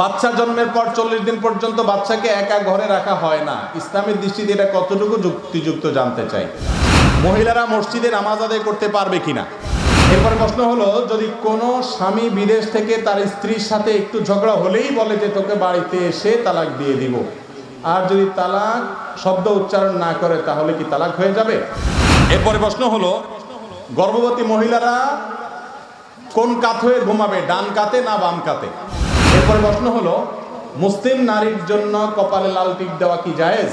বাচ্চা জন্মের পর চল্লিশ দিন পর্যন্ত বাচ্চাকে একা ঘরে রাখা হয় না। ইসলামের দৃষ্টিতে এটা কতটুকু যুক্তিযুক্ত জানতে চাই? মহিলারা মসজিদে নামাজ আদায় করতে পারবে কিনা? এরপরে প্রশ্ন হলো, যদি কোনো স্বামী বিদেশ থেকে তার স্ত্রীর সাথে একটু ঝগড়া হলেই বলে যে, তোকে বাড়িতে এসে তালাক দিয়ে দিব। আর যদি তালাক, শব্দ উচ্চারণ না করে, তাহলে কি তালাক হয়ে যাবে? এরপরে প্রশ্ন হলো, গর্ভবতী মহিলারা কোন কাত হয়ে ঘুমাবে, ডান কাতে না বাম কাতে? এরপরে প্রশ্ন হলো, মুসলিম নারীর জন্য কপালে লাল টিপ দেওয়া কি জায়েজ?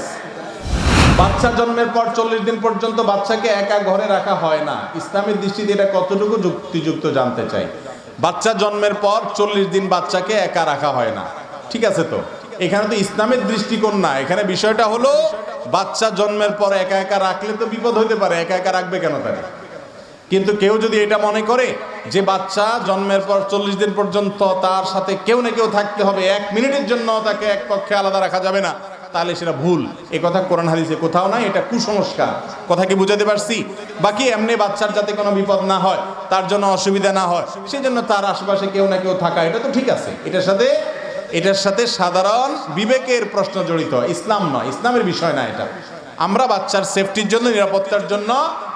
বাচ্চা জন্মের পর চল্লিশ দিন পর্যন্ত বাচ্চাকে একা ঘরে রাখা হয় না। ইসলামের দৃষ্টিতে এটা কতটুকু যুক্তিযুক্ত জানতে চাই? বাচ্চা জন্মের পর চল্লিশ দিন বাচ্চাকে একা রাখা হয় না। ঠিক আছে তো? এখানে তো ইসলামের দৃষ্টিকোণ না। এখানে বিষয়টা হলো, বাচ্চা জন্মের পর একা একা রাখলে তো বিপদ হতে পারে। একা একা রাখবে কেন তারা? কিন্তু কেউ যদি এটা মনে করে যে বাচ্চা জন্মের পর চল্লিশ দিন পর্যন্ত তার সাথে কেউ না কেউ থাকতে হবে, এক মিনিটের জন্য তাকে এক কক্ষে আলাদা রাখা যাবে না, তাহলে সেটা ভুল। এ কথা কোরআন হাদিসে কোথাও নাই, এটা কুসংস্কার। কথা কি বুঝাতে পারছি? বাকি এমনি বাচ্চার যাতে কোনো বিপদ না হয়, তার জন্য অসুবিধা না হয় সেই জন্য তার আশেপাশে কেউ না কেউ থাকা, এটা তো ঠিক আছে। এটার সাথে এটার সাথে সাধারণ বিবেকের প্রশ্ন জড়িত, ইসলাম নয়, ইসলামের বিষয় না এটা। আমরা বাচ্চার সেফটির জন্য, নিরাপত্তার জন্য,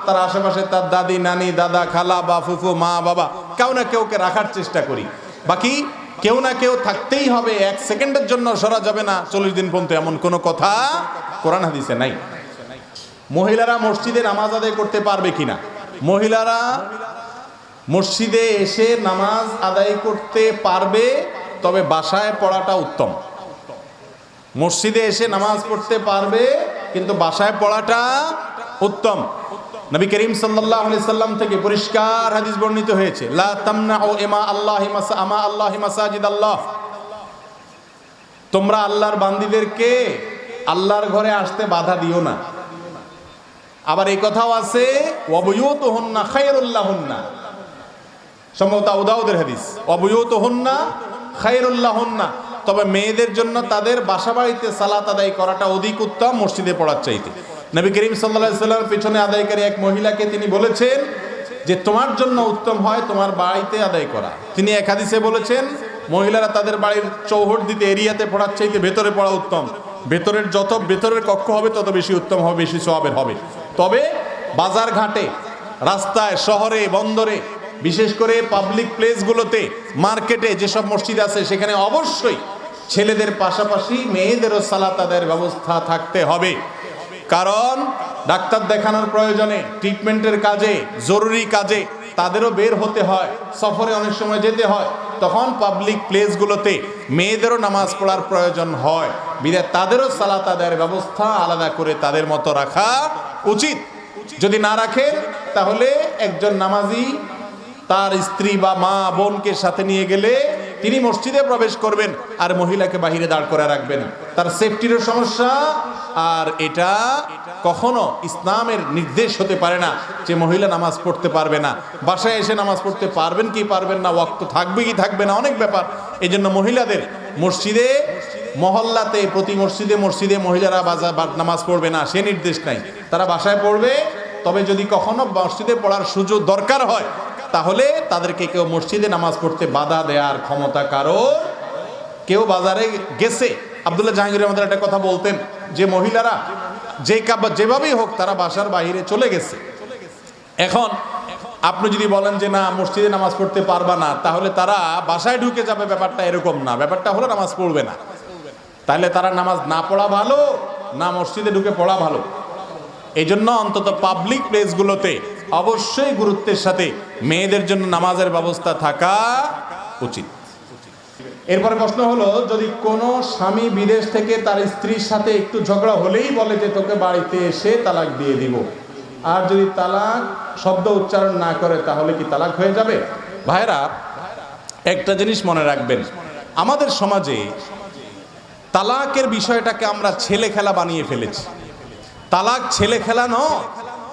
তার আশেপাশে তার দাদি, নানি, দাদা, খালা, বা ফুফু, মা, বাবা, কেউ না কেউকে রাখার চেষ্টা করি। বাকি কেউ না কেউ থাকতেই হবে, এক সেকেন্ডের জন্য সরা যাবে না। চল্লিশ দিন পর্যন্ত এমন কোনো কথা কোরআন হাদিসে নাই। মহিলারা মসজিদে নামাজ আদায় করতে পারবে কিনা? মহিলারা মসজিদে এসে নামাজ আদায় করতে পারবে, তবে বাসায় পড়াটা উত্তম। মসজিদে এসে নামাজ পড়তে পারবে কিন্তু বাসায় পড়াটা উত্তম। নবী করিম সাল্লাম থেকে পরিষ্কার হাদিস বর্ণিত হয়েছে তামনাউ ইমা আল্লাহি আমা আল্লাহি আল্লাহ তোমরা আল্লাহর বান্দিদেরকে আল্লাহর ঘরে আসতে বাধা দিও না। আবার এই কথাও আছে ওয়াবুয়ুত হন্না খায়রুল্লাহ হন্না সম্ভবত উদাউদের হাদিস অবয়ত হন্না খায়রুল্লাহ হন্না তবে মেয়েদের জন্য তাদের বাসা বাড়িতে সালাত আদায় করাটা অধিক উত্তম মসজিদে পড়ার চাইতে। নবী করিম সাল্লাহ সাল্লাম পিছনে আদায়কারী এক মহিলাকে তিনি বলেছেন যে, তোমার জন্য উত্তম হয় তোমার বাড়িতে আদায় করা। তিনি এক হাদিসে বলেছেন, মহিলারা তাদের বাড়ির চৌহট দিতে এরিয়াতে পড়ার চাইতে ভেতরে পড়া উত্তম। ভেতরের যত, ভেতরের কক্ষ হবে তত বেশি উত্তম হবে, বেশি সবের হবে। তবে বাজার ঘাটে, রাস্তায়, শহরে, বন্দরে, বিশেষ করে পাবলিক প্লেসগুলোতে মার্কেটে যেসব মসজিদ আছে, সেখানে অবশ্যই ছেলেদের পাশাপাশি মেয়েদেরও সালাত আদায়ের ব্যবস্থা থাকতে হবে। কারণ ডাক্তার দেখানোর প্রয়োজনে ট্রিটমেন্টের কাজে, জরুরি কাজে তাদেরও বের হতে হয়, সফরে অনেক সময় যেতে হয়। তখন পাবলিক প্লেসগুলোতে মেয়েদেরও নামাজ পড়ার প্রয়োজন হয়। বিদায় তাদেরও সালাত আদায়ের ব্যবস্থা আলাদা করে তাদের মতো রাখা উচিত। যদি না রাখেন, তাহলে একজন নামাজি তার স্ত্রী বা মা বোনকে সাথে নিয়ে গেলে তিনি মসজিদে প্রবেশ করবেন আর মহিলাকে বাহিরে দাঁড় করে রাখবেন। তার সেফটিরও সমস্যা, আর এটা কখনো ইসলামের নির্দেশ হতে পারে না যে মহিলা নামাজ পড়তে পারবে না। বাসায় এসে নামাজ পড়তে পারবেন কি পারবেন না, ওয়াক্ত থাকবে কি থাকবে না, অনেক ব্যাপার। এই জন্য মহিলাদের মসজিদে, মহল্লাতে, প্রতি মসজিদে মসজিদে মহিলারা বাজা বা নামাজ পড়বে না, সে নির্দেশ নাই। তারা বাসায় পড়বে, তবে যদি কখনো মসজিদে পড়ার সুযোগ দরকার হয় তাহলে তাদেরকে কেউ মসজিদে নামাজ পড়তে বাধা দেওয়ার ক্ষমতা কারও কেউ বাজারে গেছে। আবদুল্লাহ জাহাঙ্গীর আমাদের একটা কথা বলতেন, যে মহিলারা যে কাবা যেভাবেই হোক তারা বাসার বাইরে চলে গেছে। এখন আপনি যদি বলেন যে না, মসজিদে নামাজ পড়তে পারবা না, তাহলে তারা বাসায় ঢুকে যাবে, ব্যাপারটা এরকম না। ব্যাপারটা হলো নামাজ পড়বে না। তাহলে তারা নামাজ না পড়া ভালো, না মসজিদে ঢুকে পড়া ভালো। এই জন্য অন্তত পাবলিক প্লেসগুলোতে অবশ্যই গুরুত্বের সাথে মেয়েদের জন্য নামাজের ব্যবস্থা থাকা উচিত। এরপরে প্রশ্ন হলো, যদি কোনো স্বামী বিদেশ থেকে তার স্ত্রীর সাথে একটু ঝগড়া হলেই বলে যে তোকে বাড়িতে এসে তালাক দিয়ে দিব, আর যদি তালাক, শব্দ উচ্চারণ না করে, তাহলে কি তালাক হয়ে যাবে? ভাইরা একটা জিনিস মনে রাখবেন, আমাদের সমাজে তালাকের বিষয়টাকে আমরা ছেলে খেলা বানিয়ে ফেলেছি। তালাক ছেলে খেলা ন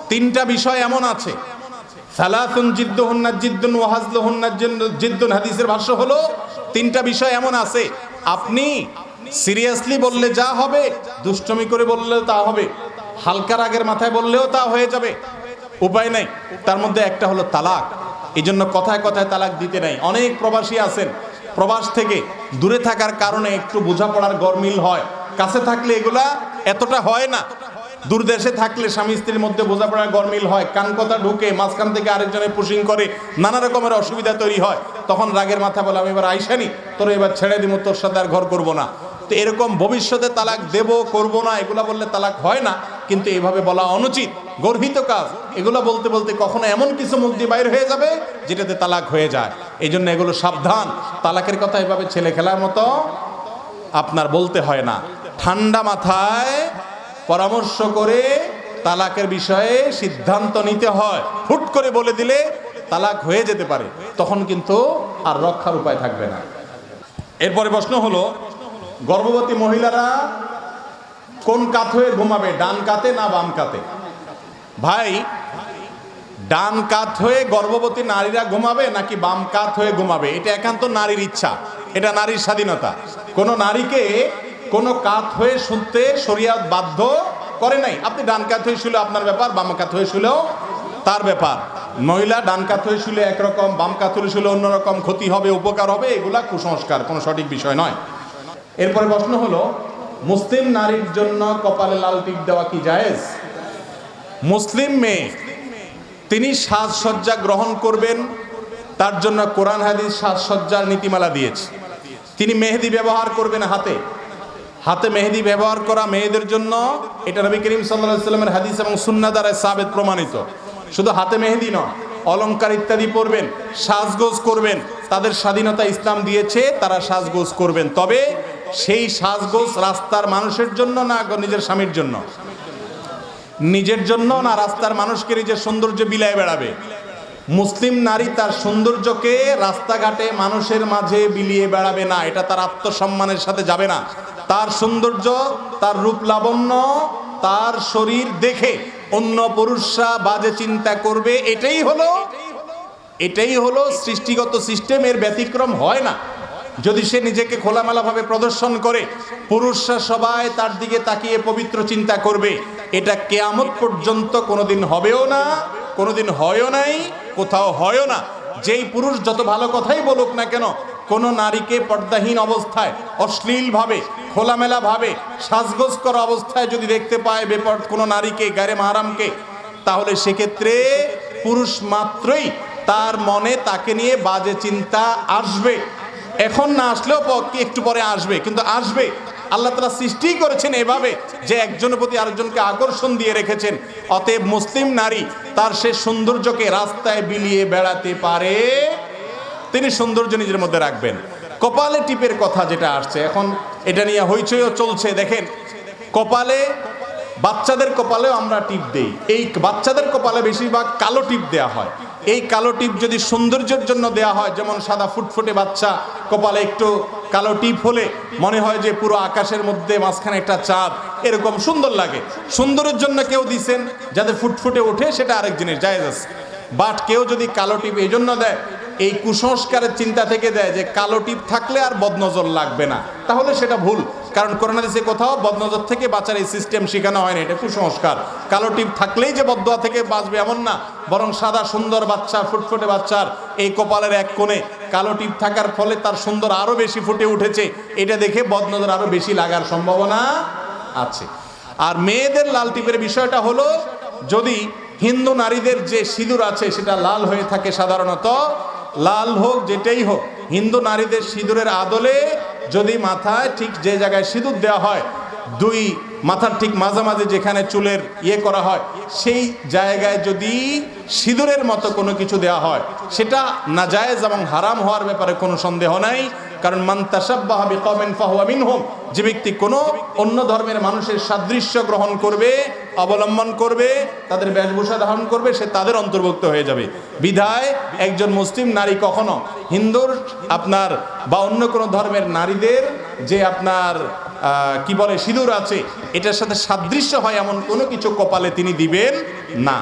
তিনটা বিষয় এমন আছে। সালাতুন জিদ্দুহুন্না জিদ্দুন ওয়াহাজলুহুন্না জিদ্দুন হাদিসের ভাষ্য হলো, তিনটা বিষয় এমন আছে। আপনি সিরিয়াসলি বললে যা হবে, দুষ্টমি করে বললেও তা হবে, হালকা রাগের মাথায় বললেও তা হয়ে যাবে। উপায় নাই। তার মধ্যে একটা হলো তালাক। এই জন্য কথায় কথায় তালাক দিতে নাই। অনেক প্রবাসী আছেন। প্রবাস থেকে দূরে থাকার কারণে একটু বোঝাপড়ার গরমিল হয়। কাছে থাকলে এগুলা এতটা হয় না। দূরদেশে থাকলে স্বামী স্ত্রীর মধ্যে বোঝাপড়ার গরমিল হয়, কান কথা ঢুকে মাঝখান থেকে আরেকজনের পুশিং করে নানা রকমের অসুবিধা তৈরি হয়। তখন রাগের মাথা বলে, আমি এবার আইসানি তোর এবার ছেড়ে দিব তোর সাথে আর ঘর করব না। তো এরকম ভবিষ্যতে তালাক দেব, করব না, এগুলা বললে তালাক হয় না, কিন্তু এভাবে বলা অনুচিত, গর্হিত কাজ। এগুলো বলতে বলতে কখনো এমন কিছু মুখ বাইর হয়ে যাবে, যেটাতে তালাক হয়ে যায়। এই জন্য এগুলো সাবধান। তালাকের কথা এভাবে ছেলে খেলার মতো আপনার বলতে হয় না। ঠান্ডা মাথায় পরামর্শ করে তালাকের বিষয়ে সিদ্ধান্ত নিতে হয়। হুট করে বলে দিলে তালাক হয়ে যেতে পারে। তখন কিন্তু আর রক্ষার উপায় থাকবে না। এরপরে প্রশ্ন হলো, গর্ভবতী মহিলারা কোন কাত হয়ে ঘুমাবে, ডান কাতে না বাম কাতে ভাই, ডান কাত হয়ে গর্ভবতী নারীরা ঘুমাবে নাকি বাম কাত হয়ে ঘুমাবে? এটা একান্ত নারীর ইচ্ছা, এটা নারীর স্বাধীনতা। কোনো নারীকে কোনো কাত হয়ে শুনতে শরিয়াত বাধ্য করে নাই। আপনি ডান কাত হয়ে শুলে আপনার ব্যাপার, বাম কাত হয়ে শুলেও তার ব্যাপার। মহিলা ডান কাত হয়ে শুলে একরকম, বাম কাত হয়ে শুলে অন্যরকম ক্ষতি হবে, উপকার হবে, এগুলা কুসংস্কার, কোনো সঠিক বিষয় নয়। এরপরে প্রশ্ন হলো, মুসলিম নারীর জন্য কপালে লাল টিপ দেওয়া কি জায়েজ? মুসলিম মেয়ে, তিনি সাজসজ্জা গ্রহণ করবেন, তার জন্য কোরআন হাদিস সাজসজ্জার নীতিমালা দিয়েছে। তিনি মেহেদি ব্যবহার করবেন হাতে। হাতে মেহেদি ব্যবহার করা মেয়েদের জন্য এটা নবী করিম সাল্লাহ সাল্লামের হাদিস এবং সুন্না দ্বারা সাবেদ প্রমাণিত। শুধু হাতে মেহেদি নয়, অলংকার ইত্যাদি পরবেন, সাজগোজ করবেন, তাদের স্বাধীনতা ইসলাম দিয়েছে, তারা সাজগোজ করবেন। তবে সেই সাজগোজ রাস্তার মানুষের জন্য না নিজের স্বামীর জন্য? নিজের জন্য না রাস্তার মানুষকে নিজের সৌন্দর্য বিলায় বেড়াবে? মুসলিম নারী তার সৌন্দর্যকে রাস্তাঘাটে মানুষের মাঝে বিলিয়ে বেড়াবে না, এটা তার আত্মসম্মানের সাথে যাবে না। তার সৌন্দর্য, তার রূপ লাবণ্য, তার শরীর দেখে অন্য পুরুষরা বাজে চিন্তা করবে, এটাই হলো এটাই হলো সৃষ্টিগত সিস্টেমের ব্যতিক্রম, হয় না। যদি সে নিজেকে খোলামেলাভাবে প্রদর্শন করে, পুরুষরা সবাই তার দিকে তাকিয়ে পবিত্র চিন্তা করবে, এটা কেয়ামত পর্যন্ত কোনোদিন হবেও না, কোনোদিন হয়ও নাই, কোথাও হয়ও না। যেই পুরুষ যত ভালো কথাই বলুক না কেন কোনো নারীকে পর্দাহীন অবস্থায়, অশ্লীলভাবে, খোলামেলাভাবে সাজগোজ করা অবস্থায় যদি দেখতে পায় বেপর কোনো নারীকে গারে মাহারামকে, তাহলে সেক্ষেত্রে পুরুষ মাত্রই তার মনে তাকে নিয়ে বাজে চিন্তা আসবে। এখন না আসলেও একটু পরে আসবে, কিন্তু আসবে। আল্লাহ তালা সৃষ্টি করেছেন এভাবে যে একজনের প্রতি আরেকজনকে আকর্ষণ দিয়ে রেখেছেন। অতএব মুসলিম নারী তার সে সৌন্দর্যকে রাস্তায় বিলিয়ে বেড়াতে পারে। তিনি সৌন্দর্য নিজের মধ্যে রাখবেন। কপালে টিপের কথা যেটা আসছে, এখন এটা নিয়ে হইচইও চলছে, দেখেন। কপালে, বাচ্চাদের কপালেও আমরা টিপ দেই। এই বাচ্চাদের কপালে বেশিরভাগ কালো টিপ দেয়া হয়। এই কালো টিপ যদি সৌন্দর্যের জন্য দেয়া হয়, যেমন সাদা ফুটফুটে বাচ্চা কপালে একটু কালো টিপ হলে মনে হয় যে পুরো আকাশের মধ্যে মাঝখানে একটা চাঁদ, এরকম সুন্দর লাগে। সুন্দরের জন্য কেউ দিছেন, যাতে ফুটফুটে ওঠে, সেটা আরেক জিনিস, জায়েজ বাট কেউ যদি কালো টিপ এই জন্য দেয় এই কুসংস্কারের চিন্তা থেকে দেয় যে কালো টিপ থাকলে আর বদনজর লাগবে না। তাহলে সেটা ভুল। কারণ করোনা দেশে কোথাও বদনজর থেকে বাঁচার এই সিস্টেম শেখানো হয় না এটা কুসংস্কার। কালো টিপ থাকলেই যে বদয়া থেকে বাঁচবে এমন না, বরং সাদা সুন্দর বাচ্চা, ফুটফুটে বাচ্চার এই কপালের এক কোণে কালো টিপ থাকার ফলে তার সুন্দর আরও বেশি ফুটে উঠেছে। এটা দেখে বদনজর আরও বেশি লাগার সম্ভাবনা আছে। আর মেয়েদের লাল টিপের বিষয়টা হলো, যদি হিন্দু নারীদের যে সিঁদুর আছে সেটা লাল হয়ে থাকে সাধারণত লাল হোক, যেটাই হোক, হিন্দু নারীদের সিঁদুরের আদলে যদি মাথায় ঠিক যে জায়গায় সিঁদুর দেওয়া হয়, দুই মাথার ঠিক মাঝামাঝি যেখানে চুলের ইয়ে করা হয়, সেই জায়গায় যদি সিঁদুরের মতো কোনো কিছু দেওয়া হয়, সেটা নাজায়েজ এবং হারাম হওয়ার ব্যাপারে কোনো সন্দেহ নাই। কারণ মান তাসাব্বাহ বিকওমিন ফাহুয়া যে ব্যক্তি কোনো অন্য ধর্মের মানুষের সাদৃশ্য গ্রহণ করবে, অবলম্বন করবে, তাদের বেশভূষা ধারণ করবে, সে তাদের অন্তর্ভুক্ত হয়ে যাবে। বিধায় একজন মুসলিম নারী কখনো হিন্দুর আপনার বা অন্য কোনো ধর্মের নারীদের যে আপনার কি বলে, সিঁদুর আছে, এটার সাথে সাদৃশ্য হয় এমন কোনো কিছু কপালে তিনি দিবেন না।